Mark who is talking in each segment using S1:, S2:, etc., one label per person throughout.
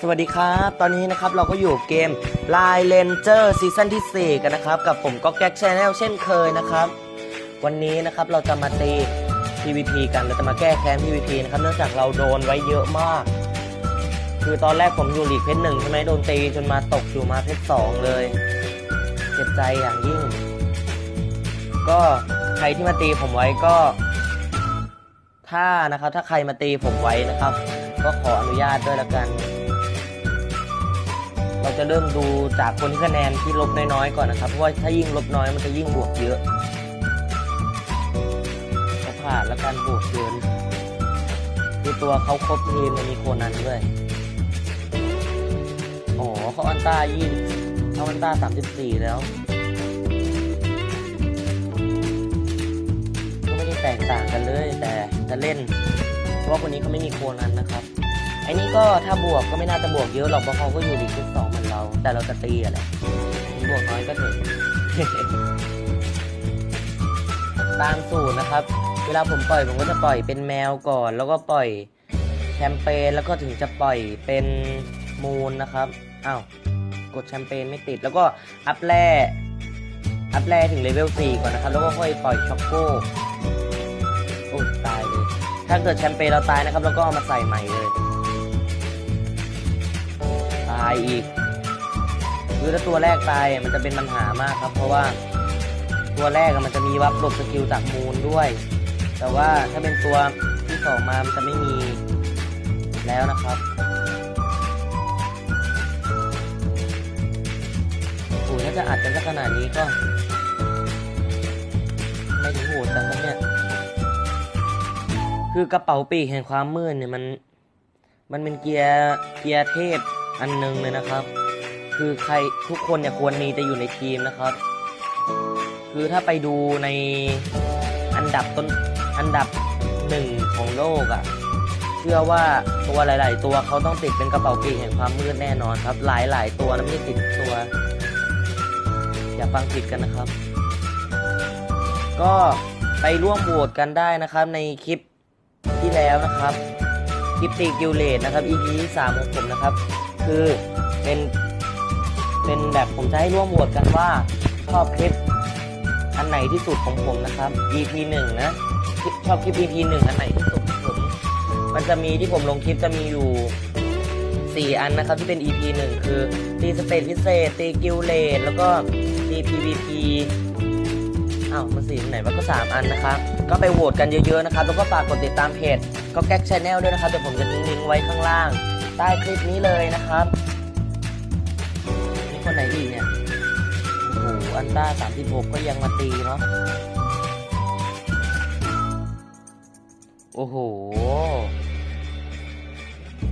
S1: สวัสดีครับ ตอนนี้นะครับเราก็อยู่เกม Line Ranger ซีซั่นที่ 4 กันนะครับ กับผมก็แก๊กชาแนลเช่นเคยนะครับ วันนี้นะครับเราจะมาตี PVP กันเราจะมาแก้แค้น PVP นะครับเนื่องจากเราโดนไว้เยอะมาก คือตอนแรกผมอยู่หลีกเพชรหนึ่งใช่ไหมโดนตีจนมาตกอยู่มาเพชรสองเลยเจ็บใจอย่างยิ่ง ก็ใครที่มาตีผมไว้ก็ ถ้านะครับ ถ้าใครมาตีผมไว้นะครับ ก็ขออนุญาตด้วยละกัน เราจะเริ่มดูจากคนที่คะแนนที่ลบน้อยๆก่อนนะครับเพราะว่าถ้ายิ่งลบน้อยมันจะยิ่งบวกเยอะเขาผ่านล้วกันบวกเกินคือตัวเขาครบทีมมันมีโคนันด้วยอ๋อเขาอันต้ายี่เขาอันต้าสามสิบสี่แล้วก็ไม่ได้แตกต่างกันเลยแต่ จะเล่น เพราะว่าคนนี้เขาไม่มีโคนันนะครับไอ้นี่ก็ถ้าบวกก็ไม่น่าจะบวกเยอะหรอกเพราะเขาก็อยู่ดีชุดสองเหมือนเรา แต่เราจะตีอะไรบวกน้อยก็เถอะตามสูตรนะครับ เวลาผมปล่อยผมก็จะปล่อยเป็นแมวก่อน แล้วก็ปล่อยแชมเปญแล้วก็ถึงจะปล่อยเป็นมูนนะครับอ้าวกดแชมเปญไม่ติด แล้วก็อัพแร่อัพแร่ถึงเลเวล4ก่อนนะครับ แล้วก็ค่อยปล่อยช็อกโก้ โอ้ตายเลย ถ้าเกิดแชมเปญเราตายนะครับเราก็เอามาใส่ใหม่เลย ตายอีก คือถ้าตัวแรกตายมันจะเป็นปัญหามากครับ เพราะว่าตัวแรกมันจะมีวับหลบสกิลจากมูลด้วย แต่ว่าถ้าเป็นตัวที่สองมา มันจะไม่มีแล้วนะครับโอ้ยถ้าจะอัดกันขนาดนี้ก็ ไม่ถึงโหดจังครับเนี่ย คือกระเป๋าปีกแห่งความมืดเนี่ยมัน มันเป็นเกียร์เกียร์เทพอันหนึงเลยนะครับ คือใครทุกคนเนี่ยควรมีจะอยู่ในทีมนะครับ คือถ้าไปดูในอันดับต้นอันดับหนึ่งของโลกอะ่ะเชื่อว่าตัวหลาย ๆ ตัวเขาต้องติดเป็นกระเป๋าปีกแห่งความมืดแน่นอนครับ หลาย ๆ ตัวนะไม่ติดตัว อย่าฟังผิดกันนะครับ ก็ไปร่วมโหวตกันได้นะครับในคลิป ที่แล้วนะครับคลิปตีกิวเลตนะครับ EP ที่สามของผมนะครับ คือเป็นเป็นแบบผมจะให้ร่วมโหวตกันว่าชอบคลิปอันไหนที่สุดของผมนะครับ EP หนึ่งนะชอบคลิป EP หนึ่งอันไหนที่สุดของผม มันจะมีที่ผมลงคลิปจะมีอยู่สี่อันนะครับที่เป็น EP หนึ่งคือตีสเตทพิเศษตีกิวเลตแล้วก็ตี PVP อ้าวมันสีไหนวะก็สามอันนะครับ ก็ไปโหวตกันเยอะๆนะครับ แล้วก็ฝากกดติดตามเพจก็แก๊กชาแนลด้วยนะครับเดี๋ยวผมจะทิ้งลิงก์ไว้ข้างล่าง ใต้คลิปนี้เลยนะครับนี่คนไหนอีกเนี่ยโอ้โหอันต้าสามสิบหกก็ยังมาตีเนาะโอ้โห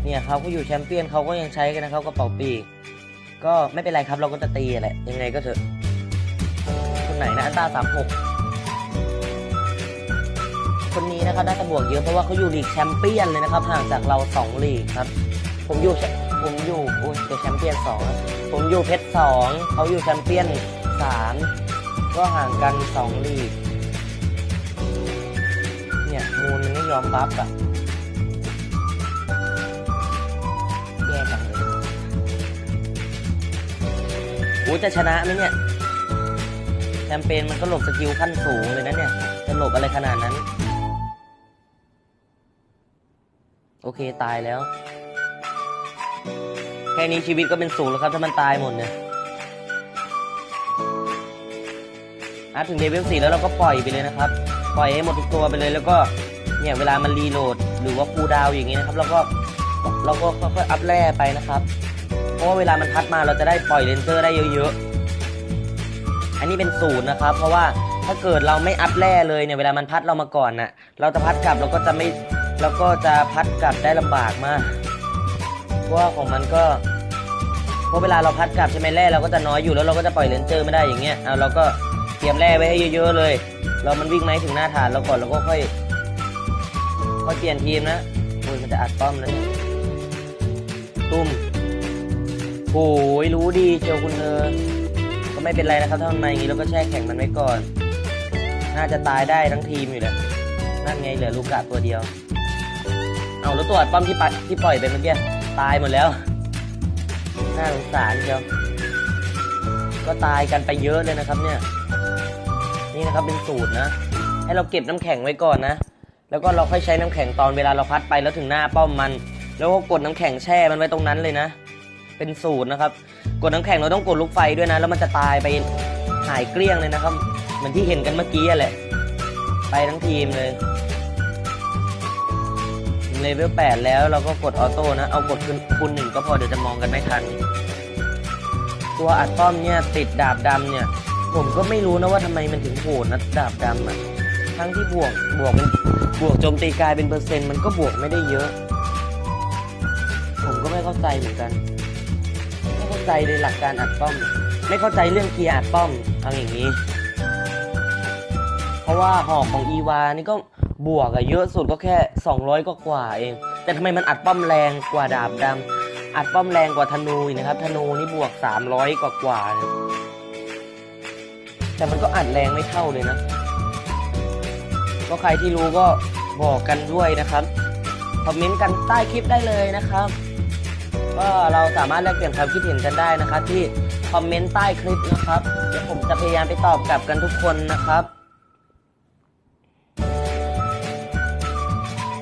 S1: เนี่ยเขาก็อยู่แชมเปี้ยนเขาก็ยังใช้กันนะครับกระเป๋าปีกก็ไม่เป็นไรครับเราก็จะตีแหละยังไงก็เถอะ ไหนนะอัต้าสามหกคนนี้นะครับน่าจะบวกเยอะเพราะว่าเขาอยู่ลีกแชมเปี้ยนเลยนะครับ ห่างจากเราสองลีกครับ ผมอยู่ผมอยู่โอ้ยเป็นแชมเปี้ยนสองครับผมอยู่เพชรสองเขาอยู่แชมเปี้ยนสามก็ห่างกันสองลีก เนี่ยมูลมันไม่ยอมบัฟอะแย่จังเลยโอ้จะชนะไหมเนี่ย แชมเปญมันก็หลบสกิลขั้นสูงเลยนะเนี่ยจะหลบอะไรขนาดนั้น โอเคตายแล้ว แค่นี้ชีวิตก็เป็นศูนย์แล้วครับ ถ้ามันตายหมดเนี่ยอะถึงเลเวลสี่แล้วเราก็ปล่อยไปเลยนะครับ ปล่อยให้หมดทุกตัวไปเลยแล้วก็เนี่ยเวลามันรีโหลดหรือว่าคูดาวอย่างงี้นะครับ แล้วก็เราก็ค่อยๆอัพแร่ไปนะครับ เพราะว่าเวลามันพัดมาเราจะได้ปล่อยเลนเซอร์ได้เยอะๆ อันนี้เป็นศูนย์นะครับ เพราะว่าถ้าเกิดเราไม่อัพแร่เลยเนี่ยเวลามันพัดเรามาก่อนน่ะเราจะพัดกลับเราก็จะไม่เราก็จะพัดกลับได้ลำบากมากเพราะว่าของมันก็เพราะเวลาเราพัดกลับใช่ไหมแร่เราก็จะน้อยอยู่แล้วเราก็จะปล่อยเลนเจอร์ไม่ได้อย่างเงี้ยเอาเราก็เตรียมแร่ไว้ให้เยอะๆเลย เรามันวิ่งไหมาถึงหน้าฐานเราก่อนแล้วก็ค่อยค่อยเปลี่ยนทีมนะโอ้ยมันจะอัดป้อมแล้วเนี่ยตุ้มโอ้ยรู้ดีเชียวคุณเนอ ก็ไม่เป็นไรนะครับถ้ามันมาอย่างนี้เราก็แช่แข็งมันไว้ก่อน น่าจะตายได้ทั้งทีมอยู่แหละนั่นไงเหลือลูกกาตัวเดียว เอาแล้วตัวอัดป้อมที่ปัดที่ปล่อยไปเมื่อกี้ตายหมดแล้ว น่าสงสารเชียวก็ตายกันไปเยอะเลยนะครับเนี่ย นี่นะครับเป็นสูตรนะ ให้เราเก็บน้ำแข็งไว้ก่อนนะ แล้วก็เราค่อยใช้น้ำแข็งตอนเวลาเราพัดไปแล้วถึงหน้าป้อมมัน แล้วก็กดน้ำแข็งแช่มันไว้ตรงนั้นเลยนะ เป็นสูตรนะครับ กดน้ำแข็งเราต้องกดลูกไฟด้วยนะ แล้วมันจะตายไปหายเกลี้ยงเลยนะครับ เหมือนที่เห็นกันเมื่อกี้แหละ ไปทั้งทีมเลยเลเวล8แล้วเราก็กดออโต้นะ เอากดคูณคูณหนึ่งก็พอเดี๋ยวจะมองกันไม่ทัน ตัวอัดป้อมเนี่ยติดดาบดำเนี่ย ผมก็ไม่รู้นะว่าทำไมมันถึงโหดนะดาบดำอะทั้งที่บวกบวกเป็นบวกโจมตีกายเป็นเปอร์เซ็นต์มันก็บวกไม่ได้เยอะ ผมก็ไม่เข้าใจเหมือนกัน ใจในหลักการอัดป้อม ไม่เข้าใจเรื่องเกียร์อัดป้อมเอาอย่างนี้ เพราะว่าหอกของอีวานี่ก็บวกอะเยอะสุดก็แค่ 200ก็กว่าเอง แต่ทำไมมันอัดป้อมแรงกว่าดาบดำอัดป้อมแรงกว่าธนูนะครับ ธนูนี่บวก 300 กว่ากว่าเนี่ยแต่มันก็อัดแรงไม่เท่าเลยนะ ก็ใครที่รู้ก็บอกกันด้วยนะครับ คอมเมนต์กันใต้คลิปได้เลยนะครับ ก็เราสามารถแลกเปลี่ยนความคิดเห็นกันได้นะครับ ที่คอมเมนต์ใต้คลิปนะครับเดี๋ยวผมจะพยายามไปตอบกลับกันทุกคนนะครับ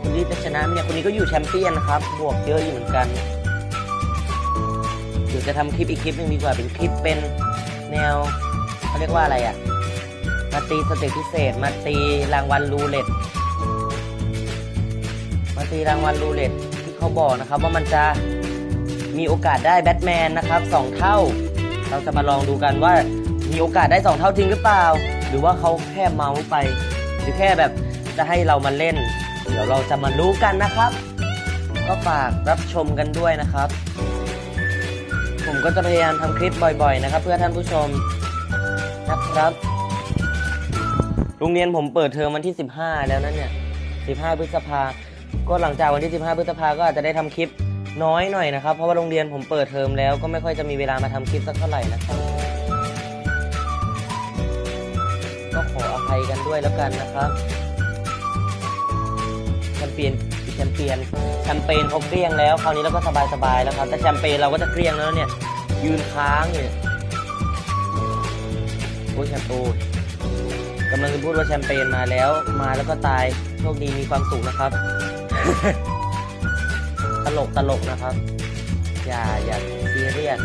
S1: คุณลี่จะชนะเนี่ยคนนี้ก็อยู่แชมเปี้ยนครับ บวกเยอะอยู่เหมือนกันเดี๋ยวจะทำคลิปอีกคลิปหนึ่งดีกว่าเป็นคลิปเป็นแนวเขาเรียกว่าอะไรอะ่ะมาตีสเต็ปพิเศษ มาตีรางวัลรูเล็ตมาตีรางวัลรูเล็ตที่เขาบอกนะครับ ว่ามันจะ มีโอกาสได้แบทแมนนะครับสองเท่า เราจะมาลองดูกันว่ามีโอกาสได้สองเท่าจริงหรือเปล่า หรือว่าเขาแค่เมาส์ไป หรือแค่แบบจะให้เรามาเล่น เดี๋ยวเราจะมารู้กันนะครับ ก็ฝากรับชมกันด้วยนะครับ ผมก็จะพยายามทำคลิปบ่อยๆ นะครับ เพื่อท่านผู้ชมนะครับ โรงเรียนผมเปิดเทอมวันที่ 15 แล้วนะเนี่ย 15 พฤษภา ก็หลังจากวันที่ 15 พฤษภาก็อาจจะได้ทำคลิป น้อยหน่อยนะครับ เพราะว่าโรงเรียนผมเปิดเทอมแล้วก็ไม่ค่อยจะมีเวลามาทำคลิปสักเท่าไหร่นะครับก็ขออภัยกันด้วยแล้วกันนะครับแชมเปี้ยนแชมเปี้ยนแชมเปญเขาเกลี้ยงแล้ว คราวนี้เราก็สบายๆแล้วครับแต่แชมเปญเราก็จะเกลี้ยงแล้วเนี่ย ยืนค้างอยู่เนี่ยโอ้แชมโปนกำลังจะพูดว่าแชมเปญมาแล้ว มาแล้วก็ตายโชคดีมีความสุขนะครับ ลกตลกนะครับ อย่าอย่าซีเรียส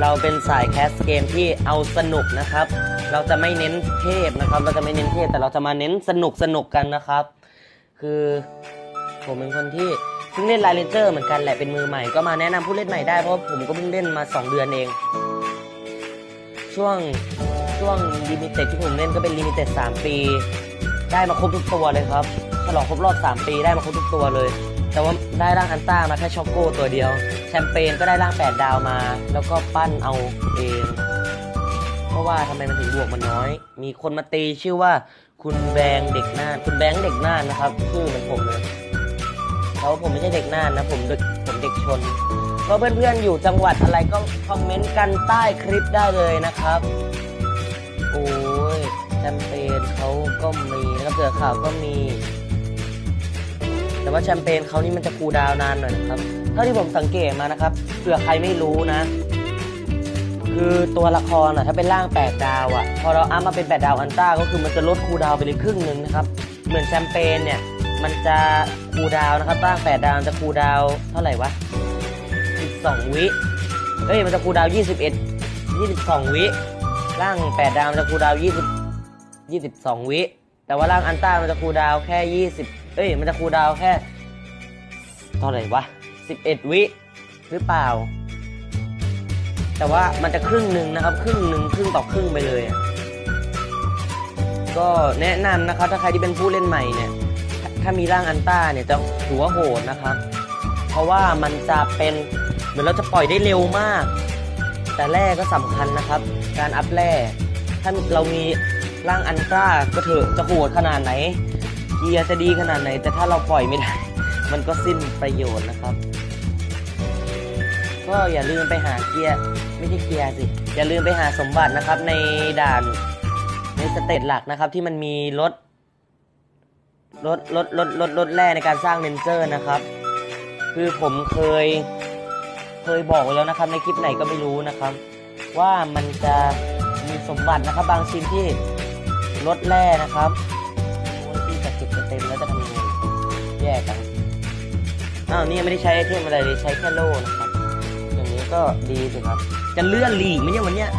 S1: เราเป็นสายแคสเกมที่เอาสนุกนะครับ เราจะไม่เน้นเทพนะครับ เราจะไม่เน้นเทพแต่เราจะมาเน้นสนุกสนุกกันนะครับ คือผมเป็นคนที่เพิ่งเล่นไลเลนเจอร์เหมือนกันแหละเป็นมือใหม่ก็มาแนะนำผู้เล่นใหม่ได้เพราะผมก็เพิ่งเล่นมา 2 เดือนเอง ช่วงช่วงลิมิเต็ดที่ผมเล่นก็เป็นลิมิเต็ด3ปี ได้มาครบทุกตัวเลยครับฉลองครบรอบ 3 ปีได้มาครบทุกตัวเลย แต่ว่าได้ร่างอันต้ามาแค่ช็อกโก้ตัวเดียว แชมเปญก็ได้ร่าง8ดาวมา แล้วก็ปั้นเอาเองเพราะว่าทำไมมันถึงบวกมันน้อย มีคนมาตีชื่อว่าคุณแบงค์เด็กน่าน คุณแบงค์เด็กน่านนะครับชื่อเหมือนผมเลยแต่ว่าผมไม่ใช่เด็กน่านนะ ผมเด็กผมเด็กชนก็เพื่อนๆอยู่จังหวัดอะไรก็คอมเมนต์กันใต้คลิปได้เลยนะครับโอ้ยแชมเปญเขาก็มีนะครับเสือข่าวก็มี แต่ว่าแชมเปญเขานี่มันจะคูลดาวนานหน่อยนะครับ เท่าที่ผมสังเกตมานะครับเผื่อใครไม่รู้นะ คือตัวละครอะถ้าเป็นร่าง 8 ดาวอะ พอเราอัพมาเป็น 8 ดาวอันต้าก็คือมันจะลดคูลดาวไปเลยครึ่งหนึ่งนะครับ เหมือนแชมเปญเนี่ยมันจะคูลดาวนะครับร่าง 8 ดาวจะคูลดาวเท่าไหร่วะ12วิเอ้ยมันจะคูลดาว 21 22 วิร่าง 8 ดาวมันจะคูลดาว 20 22 วิแต่ว่าร่างอันต้ามันจะคูลดาวแค่ 20 เอ้ย มันจะคูลดาวแค่เท่าไหร่วะ 11 วิหรือเปล่า แต่ว่ามันจะครึ่งหนึ่งนะครับ ครึ่งหนึ่งครึ่งต่อครึ่งไปเลย ก็แนะนำนะครับ ถ้าใครที่เป็นผู้เล่นใหม่เนี่ยถ้าถ้ามีร่างอันต้าเนี่ยจะถือว่าโหดนะครับ เพราะว่ามันจะเป็นเหมือนเราจะปล่อยได้เร็วมาก แต่แร่ก็สำคัญนะครับ การอัพแร่ถ้าเรามีร่างอันต้าก็เถอะจะโหดขนาดไหน เกียร์จะดีขนาดไหน แต่ถ้าเราปล่อยไม่ได้ มันก็สิ้นประโยชน์นะครับ ก็อย่าลืมไปหาเกียร์ไม่ใช่เกียร์สิ อย่าลืมไปหาสมบัตินะครับ ในด่านในสเตจหลักนะครับที่มันมีรถรถรถรถรถรถแร่ในการสร้างเลนเจอร์นะครับ คือผมเคยเคยบอกไว้แล้วนะครับ ในคลิปไหนก็ไม่รู้นะครับ ว่ามันจะมีสมบัตินะครับบางชิ้นที่ลดแร่นะครับ จะเต็มแล้วจะทำยังไงแย่จังอ้าวนี่ยังไม่ได้ใช้ไอเทมอะไรเลยใช้แค่โล่นะครับ อย่างนี้ก็ดีสิครับ จะเลื่อนลีกไหมเนี่ยวันเนี้ย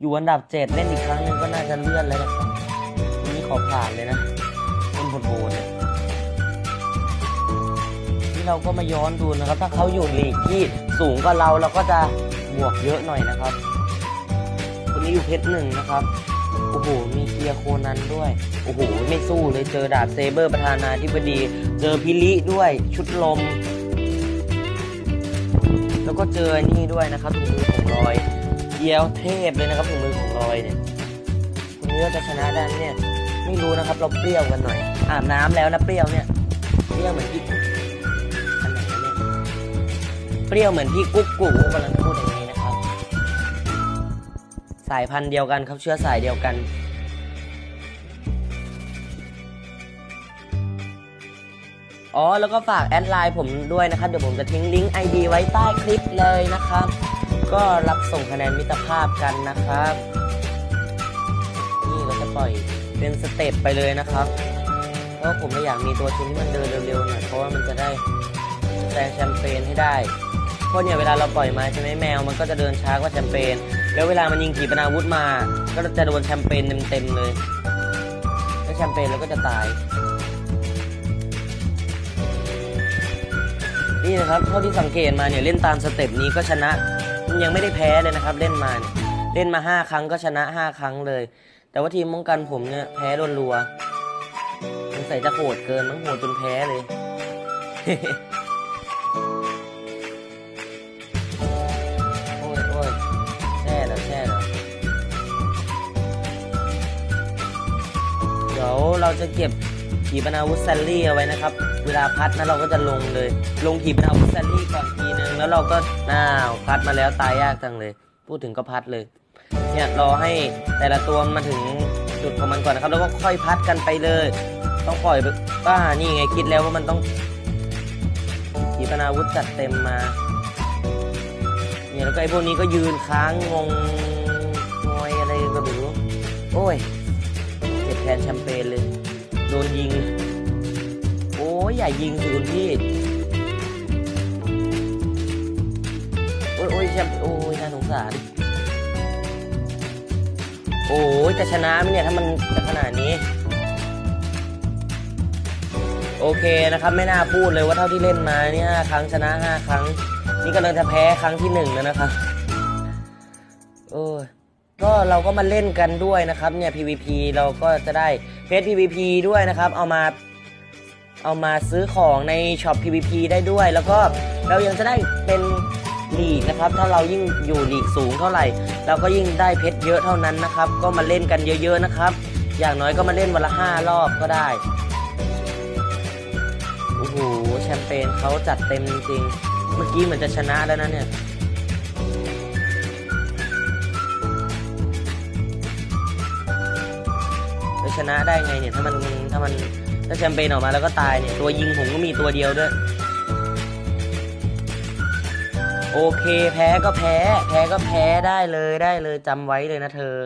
S1: อยู่อันดับเจ็ดเล่นอีกครั้งนึงก็น่าจะเลื่อนแล้วนะครับวันนี้ขอผ่านเลยนะเล่นโหดๆเนี่ยนี่เราก็มาย้อนดูนะครับ ถ้าเขาอยู่ลีกที่สูงกว่าเราเราก็จะบวกเยอะหน่อยนะครับคนนี้อยู่เพชรหนึ่งนะครับ โอ้โห มีเกียร์โคนันด้วย โอ้โห ไม่สู้เลยเจอดาบเซเบอร์ประธานาธิบดี เจอพิลิด้วย ชุดลม แล้วก็เจอนี่ด้วยนะครับถุงมือของรอยเกียวเทพเลยนะครับถุงมือของรอยเนี่ยคนนี้เราจะชนะได้ไหมเนี่ยไม่รู้นะครับ เราเปรี้ยวกันหน่อย อาบน้ำแล้วนะเปรี้ยวเนี่ยเปรี้ยวเหมือนพี่กุ๊กอันไหนเนี่ยเปรี้ยวเหมือนพี่กุ๊กกูกำลังพูดอะครับสายพันธุ์เดียวกันครับเชื้อสายเดียวกันอ๋อแล้วก็ฝากแอดไลน์ผมด้วยนะครับเดี๋ยวผมจะทิ้งลิงก์ ID ไว้ใต้คลิปเลยนะครับ ก็รับส่งคะแนนมิตรภาพกันนะครับ นี่เราจะปล่อยเป็นสเต็ปไปเลยนะครับเพราะผมไม่อยากมีตัวชุนที่มันเดินเร็วๆหน่อยเพราะว่ามันจะได้แซงแชมเปญให้ได้เพราะเนี่ยเวลาเราปล่อยมาใช่ไหมแมวมันก็จะเดินช้ากว่าแชมเปญ แล้วเวลามันยิงขีปนาวุธมา ก็จะโดนแชมเปญเต็มๆเลยแล้วแชมเปญเราก็จะตาย นี่นะครับเท่าที่สังเกตมาเนี่ยเล่นตามสเต็ปนี้ก็ชนะยังไม่ได้แพ้เลยนะครับ เล่นมาเล่นมาห้าครั้งก็ชนะห้าครั้งเลย แต่ว่าทีมป้องกันผมเนี่ยแพ้โดนรัวสงสัยจะโหดเกินมั้งโหดจนแพ้เลย ดี๋ยวเราจะเก็บขีปนาวุธแซลลี่เอาไว้นะครับ เวลาพัดนะเราก็จะลงเลย ลงขีปนาวุธแซลลี่ก่อนทีนึงแล้วเราก็อ้าพัดมาแล้วตายยากจังเลย พูดถึงก็พัดเลย เนี่ยรอให้แต่ละตัวมันมาถึงจุดของมันก่อนนะครับ แล้วก็ค่อยพัดกันไปเลย ต้องปล่อยป้านี่ไงคิดแล้วว่ามันต้องขีปนาวุธจัดเต็มมาเนี่ยแล้วก็ไอ้พวกนี้ก็ยืนค้างงงงอยอะไรก็ไม่รู้โอ้ย แชมเปญเลย โดนยิง โอ้ยอย่ายิงสิคุณพี่ โอ้ยโอ้ยแชมโอ้ยน่าสงสาร โอ้ยจะชนะไหมเนี่ย ถ้ามันจะขนาดนี้ โอเคนะครับ ไม่น่าพูดเลยว่าเท่าที่เล่นมาเนี่ยห้าครั้งชนะห้าครั้ง นี่กำลังจะแพ้ครั้งที่หนึ่งแล้วนะครับ เราก็มาเล่นกันด้วยนะครับเนี่ย PVP เราก็จะได้เพจ PVP ด้วยนะครับ เอามาเอามาซื้อของในช็อป PVP ได้ด้วย แล้วก็เรายังจะได้เป็นลีกนะครับ ถ้าเรายิ่งอยู่ลีกสูงเท่าไหร่ เราก็ยิ่งได้เพชรเยอะเท่านั้นนะครับ ก็มาเล่นกันเยอะๆนะครับ อย่างน้อยก็มาเล่นวันละห้ารอบก็ได้โอ้โหแชมเปญเขาจัดเต็มจริงๆเมื่อกี้เหมือนจะชนะแล้วนะเนี่ย ชนะได้ไงเนี่ยถ้ามันถ้ามันถ้าแชมเปญออกมาแล้วก็ตายเนี่ยตัวยิงผมก็มีตัวเดียวด้วย โอเคแพ้ก็แพ้ แพ้ก็แพ้ได้เลยได้เลยจำไว้เลยนะเธอ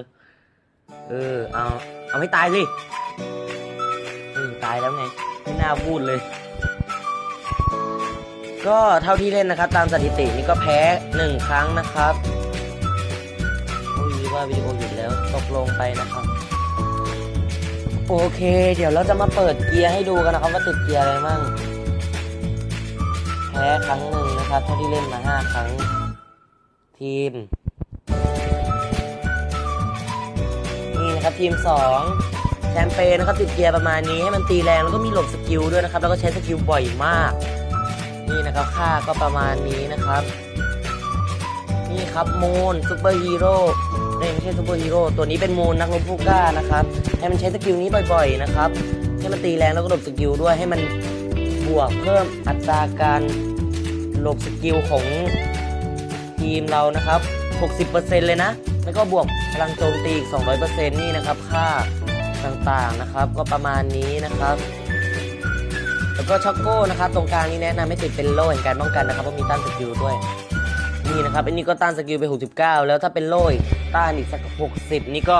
S1: เออเอาเอาให้ตายสิอืมตายแล้วไงไม่น่าพูดเลย ก็เท่าที่เล่นนะครับ ตามสถิตินี่ก็แพ้หนึ่งครั้งนะครับโอ้ยว่าวิดีโอหยุดแล้วตกลงไปนะครับ โอเค เดี๋ยวเราจะมาเปิดเกียร์ให้ดูกันนะครับว่าติดเกียร์อะไรมั่งแพ้ครั้งหนึ่งนะครับ เท่าที่เล่นมาห้าครั้ง ทีม นี่นะครับทีมสองแชมเปญนะครับติดเกียร์ประมาณนี้ให้มันตีแรงแล้วก็มีหลบสกิลด้วยนะครับ แล้วก็ใช้สกิลบ่อยมาก นี่นะครับค่าก็ประมาณนี้นะครับ นี่ครับมูนซูเปอร์ฮีโร่ ไม่ไม่ใช่ซูเปอร์ฮีโร่ตัวนี้เป็นมูนนักรบผู้กล้านะครับ ให้มันใช้สกิลนี้บ่อยๆนะครับ ให้มันตีแรงแล้วก็หลบสกิลด้วยให้มันบวกเพิ่มอัตราการหลบสกิลของทีมเรานะครับ 60%เลยนะ แล้วก็บวกพลังโจมตีอีก 200%นี่นะครับ ค่าต่างๆนะครับ ก็ประมาณนี้นะครับ แล้วก็ก็ช็อกโก้นะครับ ตรงกลางนี้แนะนำให้ติดเป็นโล่แห่งการป้องกันนะครับเพราะมีต้านสกิลด้วย นี่นะครับ อันนี้ก็ต้านสกิลไป 69 แล้วถ้าเป็นโล่อีก ต้านอีกสัก 60 นี่ก็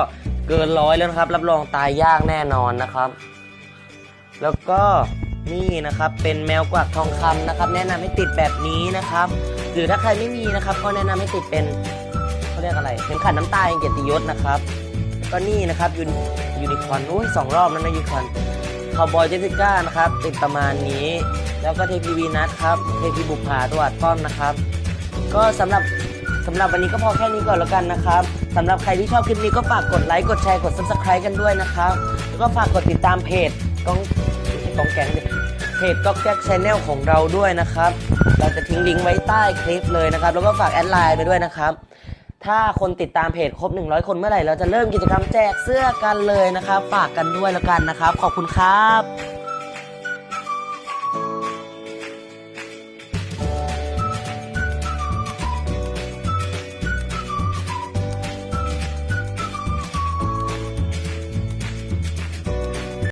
S1: เกินร้อยแล้วนะครับ รับรองตายยากแน่นอนนะครับ แล้วก็นี่นะครับเป็นแมวกวักทองคำนะครับ แนะนำให้ติดแบบนี้นะครับ หรือถ้าใครไม่มีนะครับ ก็แนะนำให้ติดเป็นเขาเรียกอะไรเป็นขันน้ำตาแห่งเกียรติยศนะครับ ก็นี่นะครับยูนยูนิคอร์นอุ้ยสองรอบแล้วนะยูนิคอร์นคาวบอยเจสสิก้านะครับติดประมาณนี้ แล้วก็เทพีวีนัทครับเทพีบุพาตัวอัดต้อนนะครับ ก็สำหรับสำหรับวันนี้ก็พอแค่นี้ก่อนแล้วกันนะครับ สำหรับใครที่ชอบคลิปนี้ก็ฝากกดไลค์กดแชร์กด subscribe กันด้วยนะครับแล้วก็ฝากกดติดตามเพจกองกองแกงเพจก็แก๊กชแนลของเราด้วยนะครับ เราจะทิ้งลิงก์ไว้ใต้คลิปเลยนะครับ แล้วก็ฝากแอดไลน์ไปด้วยนะครับ ถ้าคนติดตามเพจครบ 100 คนเมื่อไหร่ เราจะเริ่มกิจกรรมแจกเสื้อกันเลยนะครับ ฝากกันด้วยแล้วกันนะครับ ขอบคุณครับ